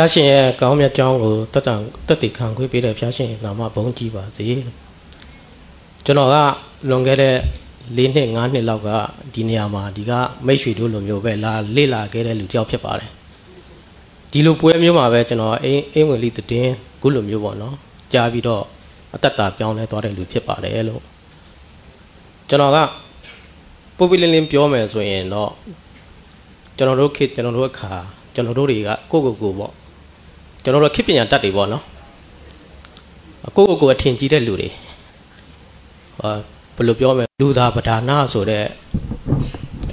ဖျားရှင်ရဲ့ကောင်းမြတ်ကြောင်းကိုတက်တန်တက်တည်ခံခွေးပေးတဲ့ဖျားရှင်နာမဘုန်းကြီးပါစေကျွန်တော်ကလွန်ခဲ့တဲ့၄နှစ်၅နှစ်လောက်ကဒီနေရာမှာဒီကမိတ်ဆွေတို့လိုမျိုးပဲလာလေ့လာခဲ့တဲ့လူတစ်ယောက်ဖြစ်ပါတယ်ဒီလိုပွဲမျိုးမှာပဲကျွန်တော်အိမ်အိမ်ဝင်လေးတည်င်းခုလိုမျိုးပေါ့နော်ကြားပြီးတော့အသက်တာပြောင်းလဲသွားတဲ့လူဖြစ်ပါတယ်လို့ကျွန်တော်ကပုပ္ပိလင်းလင်းပြောမယ်ဆိုရင်တော့ကျွန်တော်တို့ခေတ်ကျွန်တော်တို့အခါကျွန်တော်တို့တွေကကိုကိုကိုပေါ့ ကျွန်တော်တို့ခေတ်ပညာတတ်တွေပေါ့နော်ကိုကိုကိုအထင်ကြီးတဲ့လူတွေဟာဘယ်လိုပြောမလဲလူသားပဒါနာဆိုတဲ့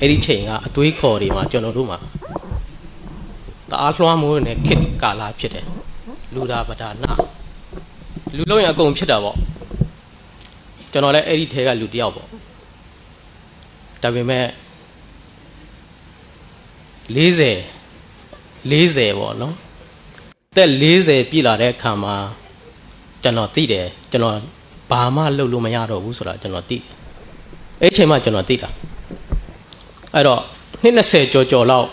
အဲ့ဒီချိန်ကအသွေးခေါ်တွေမှာကျွန်တော်တို့မှာတအားလွှမ်းမိုးနေတဲ့ခေတ်ကာလဖြစ်တယ်လူသားပဒါနာလူလုံးရအကုန်ဖြစ်တာပေါ့ကျွန်တော်လည်းအဲ့ဒီထဲကလူတယောက်ပေါ့ဒါပေမဲ့40 40ပေါ့နော် တက်40ပြည့်လာတဲ့အခါမှာကျွန်တော်သိတယ်ကျွန်တော်ဘာမှလုပ်လို့မရတော့ဘူးဆိုတာကျွန်တော်သိတယ်အဲ့ချိန်မှကျွန်တော်သိတာအဲ့တော့နှစ်20ကျော်ကျော်လောက်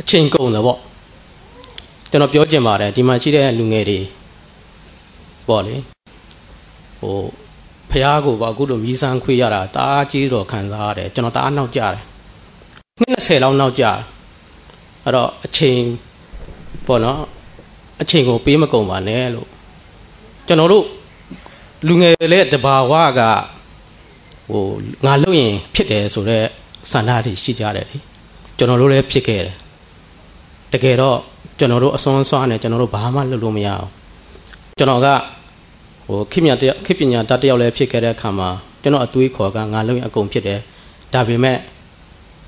အချိန်ကုန်တယ်ပေါ့ကျွန်တော်ပြောချင်ပါတယ်ဒီမှာရှိတဲ့လူငယ်တွေပေါ့လေဟိုဖះကိုပါအခုလိုမြည်ဆန်းခွေးရတာတအားကြီးတော့ခံစားရတယ်ကျွန်တော်တအားနောက်ကြတယ်နှစ်20လောက်နောက်ကြအဲ့တော့အချိန် ပေါ့နော်အချိန်ကိုပေးမကုန်ပါနဲ့လို့ကျွန်တော်တို့လူငယ်လေးတဘာဝကဟိုငါလုပ်ရင်ဖြစ်တယ်ဆိုတော့ဆန္ဒတွေရှိကြတယ်လေကျွန်တော်တို့လည်းဖြစ်ခဲ့တယ်တကယ်တော့ကျွန်တော်တို့အစွမ်းစွားနဲ့ကျွန်တော်တို့ဘာမှလုပ်လို့မရအောင်ကျွန်တော်ကဟိုခိမြတခိပညာတတ်တယောက်လည်းဖြစ်ခဲ့တဲ့အခါမှာကျွန်တော်အတွေးခေါ်ကငါလုပ်ရင်အကုန်ဖြစ်တယ်ဒါပေမဲ့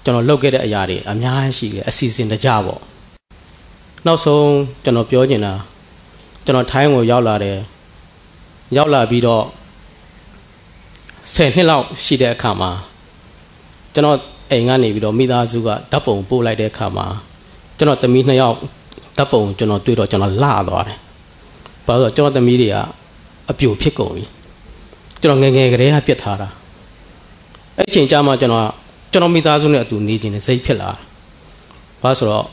ကျွန်တော်လုပ်ခဲ့တဲ့အရာတွေအများကြီးရှိတယ်အစီအစဉ်တကြပေါ့ နောက်ဆုံးကျွန်တော်ပြောချင်တာကျွန်တော်ထိုင်းကိုရောက်လာတယ်ရောက်လာပြီးတော့10နှစ်လောက်ရှိတဲ့အခါမှာကျွန်တော်အိမ်ကနေပြီးတော့မိသားစုကဓာတ်ပုံပို့လိုက်တဲ့အခါမှာကျွန်တော်သမီးနှစ်ယောက်ဓာတ်ပုံကျွန်တော်တွေ့တော့ကျွန်တော်လှသွားတယ်။ဘာလို့လဲကျွန်တော်သမီးတွေကအပြိုဖြစ်ကုန်ပြီ။ကျွန်တော်ငငယ်ကလေးကပြစ်ထားတာ။အဲ့ချိန်ကျမှကျွန်တော်ကျွန်တော်မိသားစုနဲ့အတူနေခြင်းနဲ့စိတ်ဖြစ်လာ။ဘာဆိုတော့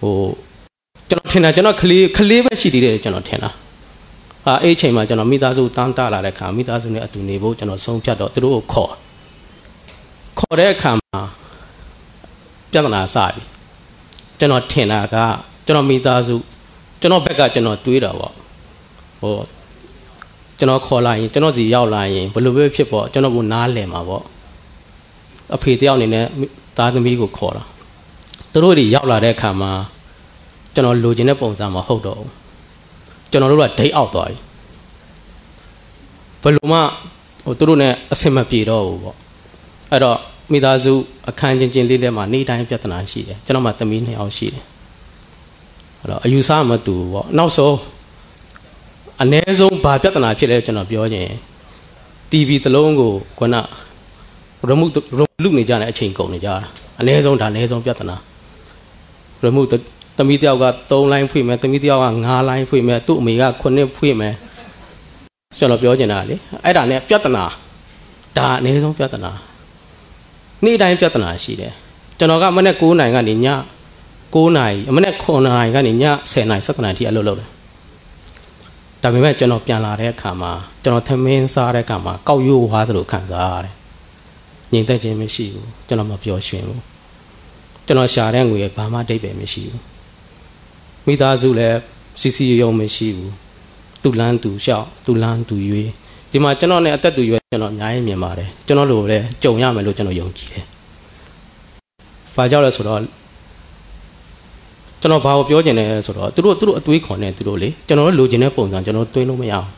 ဟိုကျွန်တော်ထင်တာကျွန်တော်ကလေးကလေးပဲရှိသေးတယ်ကျွန်တော်ထင်တာ။အာအဲ့ချိန်မှာကျွန်တော်မိသားစုတန်းတလာတဲ့ခါမိသားစုနဲ့အတူနေဖို့ကျွန်တော်ဆုံးဖြတ်တော့သူတို့ကိုခေါ်ခေါ်တဲ့အခါမှာပြဿနာစပြီကျွန်တော်ထင်တာကကျွန်တော်မိသားစုကျွန်တော်ဘက်ကကျွန်တော်တွေးတာပေါ့ဟိုကျွန်တော်ခေါ်လာရင်ကျွန်တော်စီရောက်လာရင်ဘယ်လိုပဲဖြစ်ပေါ့ကျွန်တော်ကနားလည်မှာပေါ့အဖေတယောက်အနေနဲ့သားသမီးကိုခေါ်တာ သူတို့တွေရောက်လာတဲ့အခါမှာကျွန်တော်လိုချင်တဲ့ပုံစံမဟုတ်တော့ဘူးကျွန်တော်တို့ကဒိတ်အောက်သွားပြီဘယ်လိုမှဟိုသူတို့ ਨੇ အဆင်မပြေတော့ဘူးပေါ့အဲ့တော့မိသားစုအခန်းချင်းချင်းလေးထဲမှာနေတိုင်းပြဿနာရှိတယ်ကျွန်တော်မှသမီးနှစ်ယောက်ရှိတယ်အဲ့တော့အယူဆမတူဘူးပေါ့နောက်ဆုံးအ ਨੇ ဆုံးဘာပြဿနာဖြစ်လဲကျွန်တော်ပြောခြင်း TV သလုံးကိုခုနရမှုလူနေကြတဲ့အချိန်ကုန်နေကြတာအ ਨੇ ဆုံးဒါအ ਨੇ ဆုံးပြဿနာ ရမှုသမီးတယောက်က3လိုင်းဖွင့်မယ်သမီးတယောက်က5လိုင်းဖွင့်မယ်သူ့အမေက9ဖွင့်မယ်ကျွန်တော်ပြောချင်တာလေအဲ့ဒါနဲ့ပြဿနာဒါအ ਨੇ ဆုံးပြဿနာနေ့တိုင်းပြဿနာရှိတယ်ကျွန်တော်ကမနေ့9နိုင်ကနေည9နိုင်မနေ့9နိုင်ကနေည10နိုင်17နိုင်ထိအလုပ်လုပ်တယ်ဒါပေမဲ့ကျွန်တော်ပြန်လာတဲ့အခါမှာကျွန်တော်သမင်းစားတဲ့အခါမှာကောက်ရိုးွားသလိုခံစားရတယ်ငြိမ်သက်ခြင်းမရှိဘူးကျွန်တော်မပျော်ရွှင်ဘူး ကျွန်တော်ရှာတဲ့ငွေဘာမှတိတ်ပဲမရှိဘူးမိသားစုလည်းစီစီရုံမရှိဘူးသူလန်းသူလျှောက်သူလန်းသူရွေးဒီမှာကျွန်တော်နဲ့အသက်တူရွယ်ကျွန်တော်အများကြီးမြင်ပါတယ်ကျွန်တော်လိုလည်းကြုံရမယ်လို့ကျွန်တော်ယုံကြည်တယ်။ဘာကြောင့်လဲဆိုတော့ကျွန်တော်ဘာကိုပြောချင်လဲဆိုတော့သူတို့သူတို့အတွေးခွန်နေသူတို့လေကျွန်တော်တို့လိုချင်တဲ့ပုံစံကျွန်တော်တွင်းလို့မရအောင်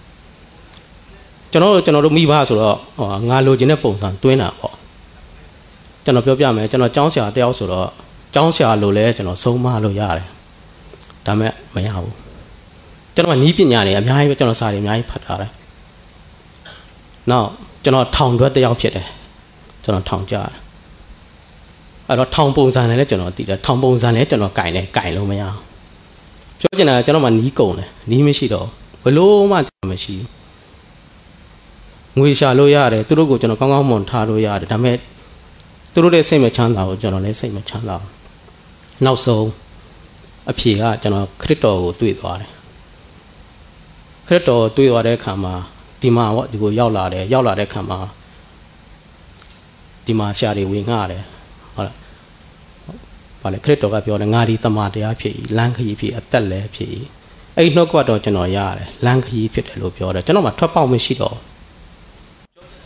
ကျွန်တော်တို့ကျွန်တော်တို့မိဘဆိုတော့ဟောငါလိုချင်တဲ့ပုံစံတွင်းတာပေါ့ ကျွန်တော်ပြောပြမယ်ကျွန်တော်ကျောင်းဆရာတယောက်ဆိုတော့ကျောင်းဆရာလိုလဲကျွန်တော်ဆုံးမလို့ရတယ်ဒါမဲ့မရဘူးကျွန်တော်နီးပညာတွေအများကြီးပဲကျွန်တော်စာတွေအများကြီးဖတ်ထားတယ်နောက်ကျွန်တော်ထောင်တွဲတယောက်ဖြစ်တယ်ကျွန်တော်ထောင်ကြတယ်အဲ့တော့ထောင်ပုံစံနဲ့လည်းကျွန်တော်သိတယ်ထောင်ပုံစံနဲ့ကျွန်တော်ကင်တယ်ကင်လို့မရအောင်ပြောချင်တာကျွန်တော်မှနီးကုန်တယ်နီးမရှိတော့ဘလို့မှမရှိငွေရှာလို့ရတယ်သူတို့ကိုကျွန်တော်ကောင်းကောင်းမွန်ထားလို့ရတယ်ဒါပေမဲ့ သူတို့ရဲ့စိတ်မချမ်းသာကိုကျွန်တော်လည်းစိတ်မချမ်းသာနောက်ဆုံးအဖြေကကျွန်တော်ခရစ်တော်ကိုတွေ့သွားတယ်ခရစ်တော်တွေ့သွားတဲ့အခါမှာဒီမှာပေါ့ဒီကိုရောက်လာတယ်ရောက်လာတဲ့အခါမှာဒီမှာဆရာတွေဝင်ငှတယ်ဟုတ်လားဘာလဲခရစ်တော်ကပြောတယ်ငါဒီတမန်တရားဖြစ်လမ်းခရီးဖြစ်အသက်လည်းဖြစ်အဲ့နှုတ်ကပတ်တော့ကျွန်တော်ရတယ်လမ်းခရီးဖြစ်တယ်လို့ပြောတယ်ကျွန်တော်မှထွက်ပေါက်မရှိတော့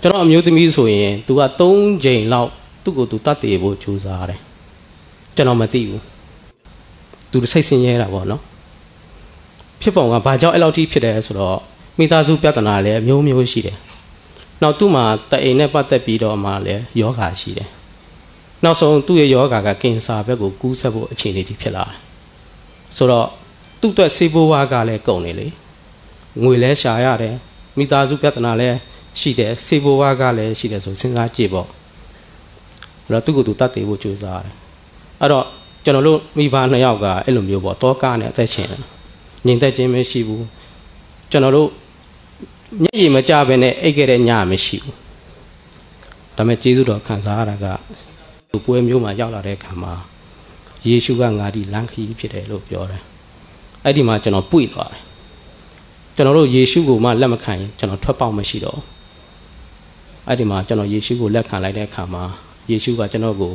ကျွန်တော်အမျိုးသမီးဆိုရင် तू က3ချိန်လောက် သူ့ကို तू တတ်တည်ဖို့ကြိုးစားတယ်ကျွန်တော်မသိဘူး तू စိတ်ဆင်းရဲတာပေါ့နော်ဖြစ်ပုံကဘာကြောင့်အဲ့လောက်ထိဖြစ်တယ်ဆိုတော့မိသားစုပြဿနာလည်းမျိုးမျိုးရှိတယ်နောက်သူ့မှာတအိမ်နဲ့ပတ်သက်ပြီးတော့မှလည်းယောဂါရှိတယ်နောက်ဆုံးသူ့ရဲ့ယောဂါကကင်ဆာဘက်ကိုကူးဆက်ဖို့အခြေအနေကြီးဖြစ်လာတယ်ဆိုတော့သူ့အတွက်ဆေးဘိုးဝါကလည်းကုန်နေလေငွေလဲရှာရတယ်မိသားစုပြဿနာလည်းရှိတယ်ဆေးဘိုးဝါကလည်းရှိတယ်ဆိုစဉ်းစားကြည့်ပေါ့အဲ့ တော့သူ့ကိုယ်သူတတ်သိဖို့ကြိုးစားရတယ်အဲ့တော့ကျွန်တော်တို့မိဘနှစ်ယောက်ကအဲ့လိုမျိုးပေါ့တောကားနဲ့အသက်ရှင်တယ်ငြိမ်သက်ခြင်းမရှိဘူးကျွန်တော်တို့မျက်ရည်မကြဘဲနဲ့အိတ်ခဲ့တဲ့ညမရှိဘူးဒါပေမဲ့ကျေးဇူးတော်ခံစားရတာကလူပွဲမျိုးမှာရောက်လာတဲ့အခါမှာယေရှုကငါဒီလမ်းခရီးဖြစ်တယ်လို့ပြောတယ်အဲ့ဒီမှာကျွန်တော်ပွေသွားတယ်ကျွန်တော်တို့ယေရှုကိုမှလက်မခံရင်ကျွန်တော်ထွက်ပေါက်မရှိတော့အဲ့ဒီမှာကျွန်တော်ယေရှုကိုလက်ခံလိုက်တဲ့အခါမှာ ယေရှုကကျွန်တော်ကို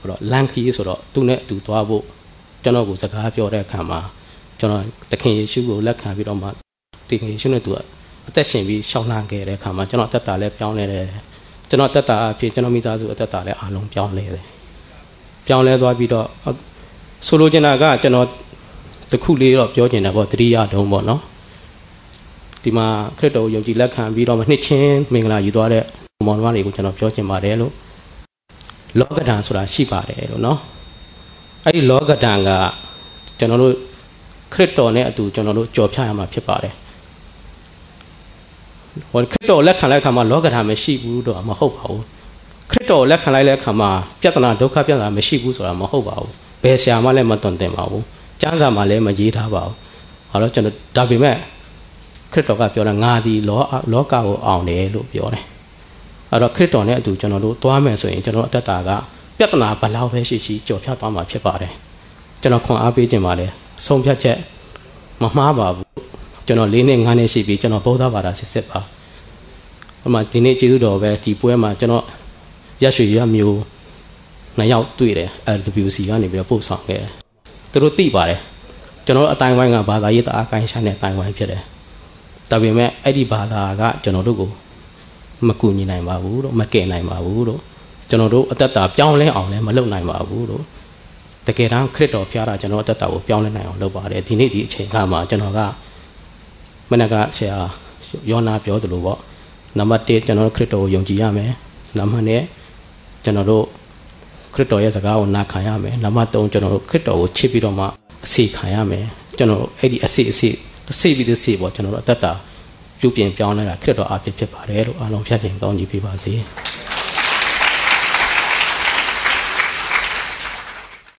ဟိုတော့လမ်းခရီးဆိုတော့သူနဲ့အတူသွားဖို့ကျွန်တော်ကိုစကားပြောတဲ့အခါမှာကျွန်တော်သခင်ယေရှုကိုလက်ခံပြီးတော့မှသခင်ယေရှုနဲ့သူအသက်ရှင်ပြီးရှောင်းလှန်ခဲ့တဲ့အခါမှာကျွန်တော်အသက်တာလည်းပြောင်းလဲတယ်ကျွန်တော်အသက်တာအဖြစ်ကျွန်တော်မိသားစုအသက်တာလည်းအားလုံးပြောင်းလဲတယ်ပြောင်းလဲသွားပြီးတော့ဆိုလိုချင်တာကကျွန်တော်တခုလေးတော့ပြောချင်တယ်ပေါ့တတိယတုံးပေါ့နော်ဒီမှာခရစ်တော်ကိုယုံကြည်လက်ခံပြီးတော့မှနှစ်ချင်းမင်္ဂလာယူသွားတဲ့မောင်နှမတွေကိုကျွန်တော်ပြောချင်ပါတယ်လို့ လောကဓာန်ဆိုတာရှိပါတယ်လို့နော်အဲ့ဒီလောကဓာန်ကကျွန်တော်တို့ခရစ်တော်နဲ့အတူကျွန်တော်တို့ကြော်ဖြတ်ရမှာဖြစ်ပါတယ်ဟောခရစ်တော်လက်ခံလိုက်ခါမှာလောကဓာတ်မရှိဘူးတော့မဟုတ်ပါဘူးခရစ်တော်လက်ခံလိုက်တဲ့အခါမှာပြဿနာဒုက္ခပြဿနာမရှိဘူးဆိုတာမဟုတ်ပါဘူးဘယ်ဆရာမှလည်းမတွင်တင်ပါဘူးကျမ်းစာမှာလည်းမရေးထားပါဘူးဟောတော့ကျွန်တော်ဒါပေမဲ့ခရစ်တော်ကပြောတာငါဒီလောလောကကိုအောင်တယ်လို့ပြောတယ် အဲ့တော့ခရစ်တော်နဲ့အတူကျွန်တော်တို့သွားမယ်ဆိုရင်ကျွန်တော်အသက်တာကပြဿနာဘလောက်ပဲရှိရှိကြော်ဖြတ်သွားမှာဖြစ်ပါတယ်ကျွန်တော်ခွန်အားပေးခြင်းပါလေဆုံးဖြတ်ချက်မမှားပါဘူးကျွန်တော်၄နှစ်၅နှစ်ရှိပြီကျွန်တော်ဗုဒ္ဓဘာသာစစ်စစ်ပါဟိုမှာဒီနေ့ကျေးဇူးတော်ပဲဒီပွဲမှာကျွန်တော်ရရွှေရမျိုးနှစ်ယောက်တွေ့တယ် LWC ကနေပြီးတော့ပို့ဆောင်ခဲ့သူတို့သိပါတယ်ကျွန်တော်အတိုင်းဝိုင်းကဘာသာရေးတအားကိုင်းရှာတဲ့အတိုင်းဝိုင်းဖြစ်တယ်ဒါပေမဲ့အဲ့ဒီဘာသာကကျွန်တော်တို့ကို မကူညီနိုင်ပါဘူးတော့မကယ်နိုင်ပါဘူးတော့ကျွန်တော်တို့အသက်တာပြောင်းလဲအောင်လည်းမလုပ်နိုင်ပါဘူးတော့တကယ်တမ်းခရစ်တော်ဖျားတာကျွန်တော်အသက်တာကိုပြောင်းလဲနိုင်အောင်လုပ်ပါတယ်ဒီနေ့ဒီအချိန်ခါမှာကျွန်တော်ကမနက်ကဆရာယောနာပြောသလိုပေါ့နံပါတ်1ကျွန်တော်တို့ခရစ်တော်ကိုယုံကြည်ရမယ်နံပါတ်2ကျွန်တော်တို့ခရစ်တော်ရဲ့စကားကိုနားခံရမယ်နံပါတ်3ကျွန်တော်တို့ခရစ်တော်ကိုချစ်ပြီးတော့မှအစီခံရမယ်ကျွန်တော်အဲ့ဒီအစီအစီတစ်စိပြီးတစ်စိပေါ့ကျွန်တော်တို့အသက်တာ ပြုပြင်ပြောင်းလဲတာခရစ်တော်အားဖြင့်ဖြစ်ပါတယ်လို့အားလုံးဖြတ်ခြင်းကောင်းကြီးပြပါစေ။